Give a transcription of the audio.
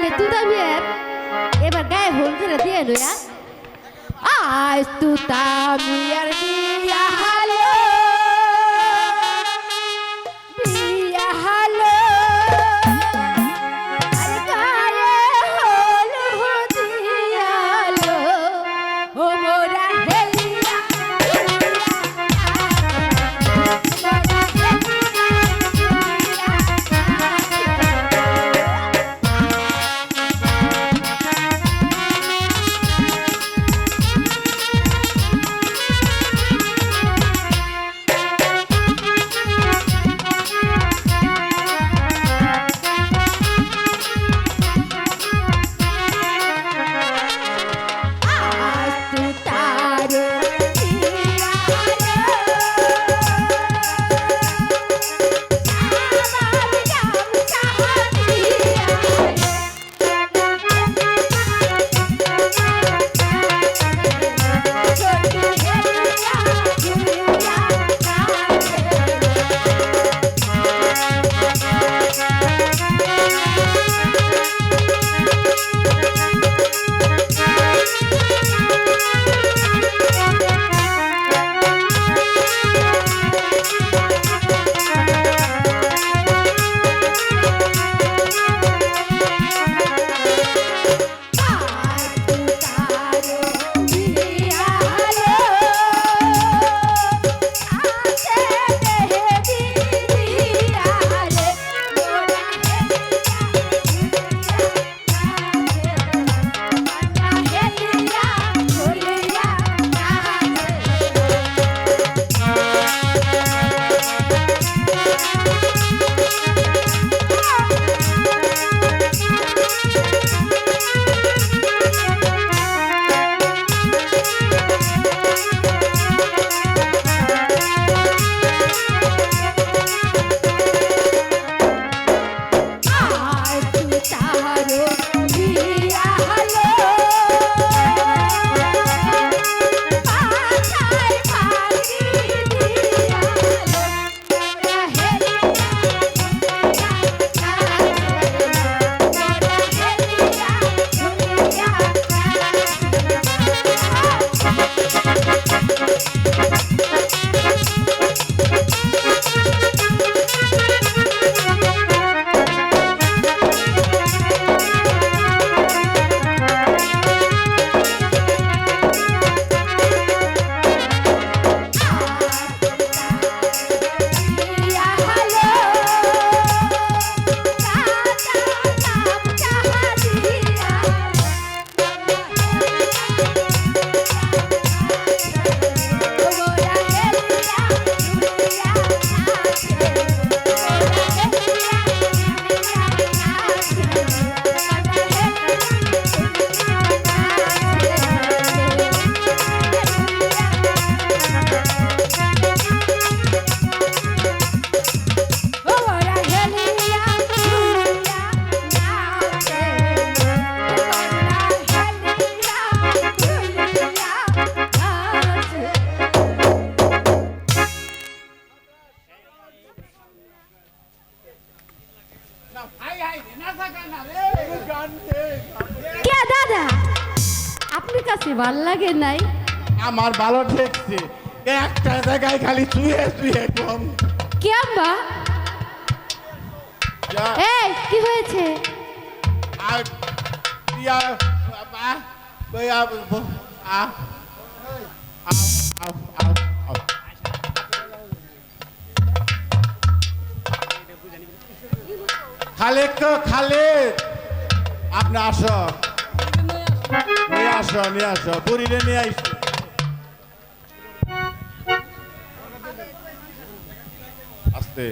তাহলে তুদা বিয়ের এবার গায়ে হলদে দিয়ে লইয়া। আজ তু তামিয়ার কে দাদা? আপনার কাছে ভালো লাগে নাই? আমার ভালো ঠেকছে। একটা জায়গায় খালি শুয়ে শুয়ে কম কে আম্মা এই কি হয়েছে? আর ইয়া, বাবা, বইয়া, আ, খালেক তো খালেক। আপনি আসো। নিয়ে আসো নিয়ে আসো। বুড়িরে নিয়ে আইসো। আস্তে।